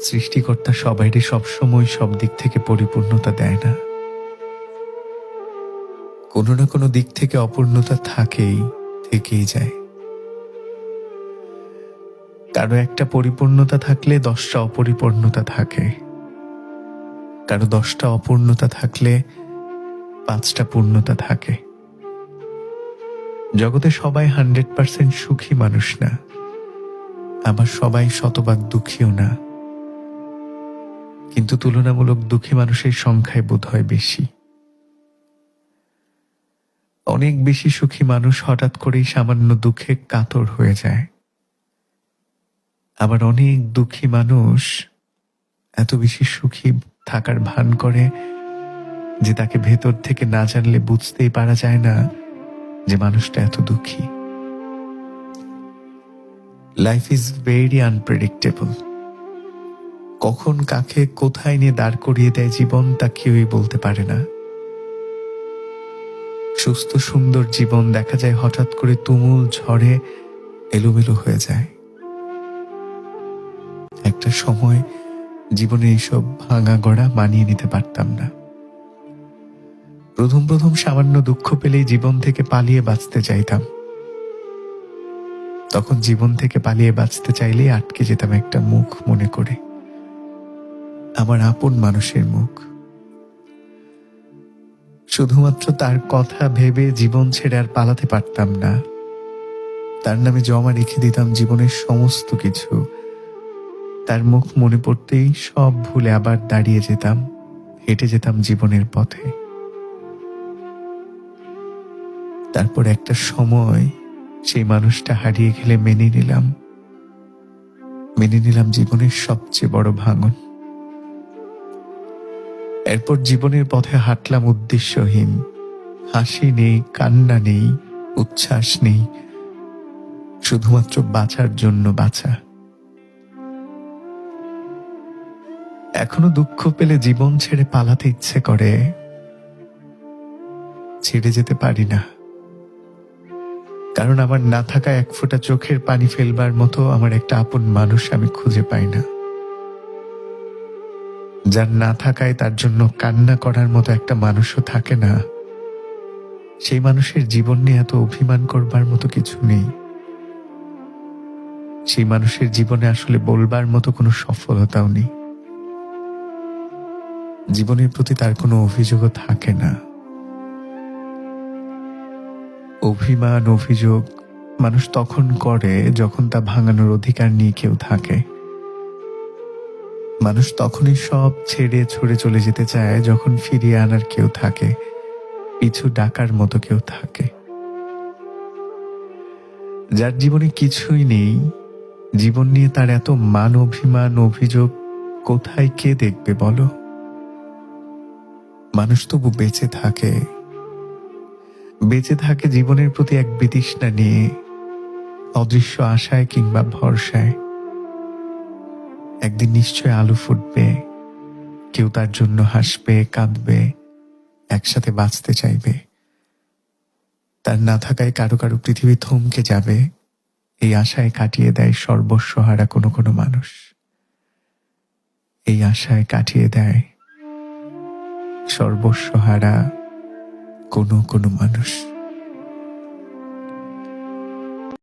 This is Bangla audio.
সৃষ্টিকর্তা সবাইকে সবসময় সব দিক থেকে পরিপূর্ণতা দেয় না। কোনো না কোনো দিক থেকে অপূর্ণতা থাকেই, থেকেই যায়। কারও একটা পরিপূর্ণতা থাকলে দশটা অপরিপূর্ণতা থাকে। কারও দশটা অপূর্ণতা থাকলে পাঁচটা পূর্ণতা থাকে। জগতে সবাই হান্ড্রেড পার্সেন্ট সুখী মানুষ না। আবার সবাই শতভাগ দুঃখীও না। কিন্তু তুলনামূলক দুঃখী মানুষের সংখ্যায় বোধ হয় বেশি। অনেক বেশি সুখী মানুষ হঠাৎ করেই সামান্য দুঃখে কাতর হয়ে যায়। আবার অনেক দুঃখী মানুষ এত বেশি সুখী থাকার ভান করে যে তাকে ভেতর থেকে না জানলে বুঝতেই পারা যায় না যে মানুষটা এত দুঃখী। লাইফ ইজ ভেরি আনপ্রেডিক্টেবল কখন কাকে কোথায় নিয়ে দাঁড় করিয়ে দেয় জীবন তা কেউই বলতে পারে না। সুস্থ, সুন্দর জীবন দেখা যায় হঠাৎ করে তুমুল ঝড়ে এলোমেলো হয়ে যায়। একটা সময় জীবনে এইসব ভাঙা গড়া মানিয়ে নিতে পারতাম না। প্রথম প্রথম সামান্য দুঃখ পেলেই জীবন থেকে পালিয়ে বাঁচতে চাইতাম। তখন জীবন থেকে পালিয়ে বাঁচতে চাইলেই আটকে যেতাম একটা মুখ মনে করে। আমার আপন মানুষের মুখ। শুধুমাত্র তার কথা ভেবে জীবন ছেড়ে আর পালাতে পারতাম না। তার নামে জমা রেখে দিতাম জীবনের সমস্ত কিছু। তার মুখ মনে পড়তেই সব ভুলে আবার দাঁড়িয়ে যেতাম, হেঁটে যেতাম জীবনের পথে। তারপর একটা সময় সেই মানুষটা হারিয়ে গেলে মেনে নিলাম। মেনে নিলাম জীবনের সবচেয়ে বড় ভাঙন। এরপর জীবনের পথে হাঁটলাম উদ্দেশ্যহীন। হাসি নেই, কান্না নেই, উচ্ছ্বাস নেই। শুধুমাত্র বাঁচার জন্য বাঁচা। এখনও দুঃখ পেলে জীবন ছেড়ে পালাতে ইচ্ছে করে। ছেড়ে যেতে পারি না। কারণ আমার না থাকা এক ফোঁটা চোখের পানি ফেলবার মতো আমার একটা আপন মানুষ আমি খুঁজে পাই না। যার না থাকায় তার জন্য কান্না করার মতো একটা মানুষও থাকে না। সেই মানুষের জীবন নিয়ে এত অভিমান করবার মতো কিছু নেই। সেই মানুষের জীবনে আসলে বলবার মতো কোনো সফলতাও নেই। জীবনের প্রতি তার কোনো অভিযোগও থাকে না। অভিমান, অভিযোগ মানুষ তখন করে যখন তা ভাঙানোর অধিকার নিয়ে কেউ থাকে। মানুষ তখনই সব ছেড়ে ছুড়ে চলে যেতে চায় যখন ফিরিয়ে আনার কেউ থাকে। পিছু ডাকার মতো কেউ থাকে। যার জীবনে কিছুই নেই, জীবন নিয়ে তার এত মান অভিমান, অভিযোগ, কোথায় কে দেখবে বলো? মানুষ তবু বেঁচে থাকে। বেঁচে থাকে জীবনের প্রতি এক বিতৃষ্ণা নিয়ে, অদৃশ্য আশায় কিংবা ভরসায়। একদিন নিশ্চয় আলু ফুটবে। কেউ তার জন্য হাসবে, কাঁদবে, একসাথে বাঁচতে চাইবে। তার না থাকায় কারও কারও পৃথিবী থমকে যাবে। এই আশায় কাটিয়ে দেয় সর্বস্ব হারা কোনো কোনো মানুষ। এই আশায় কাটিয়ে দেয় সর্বস্ব হারা কোনো কোনো মানুষ।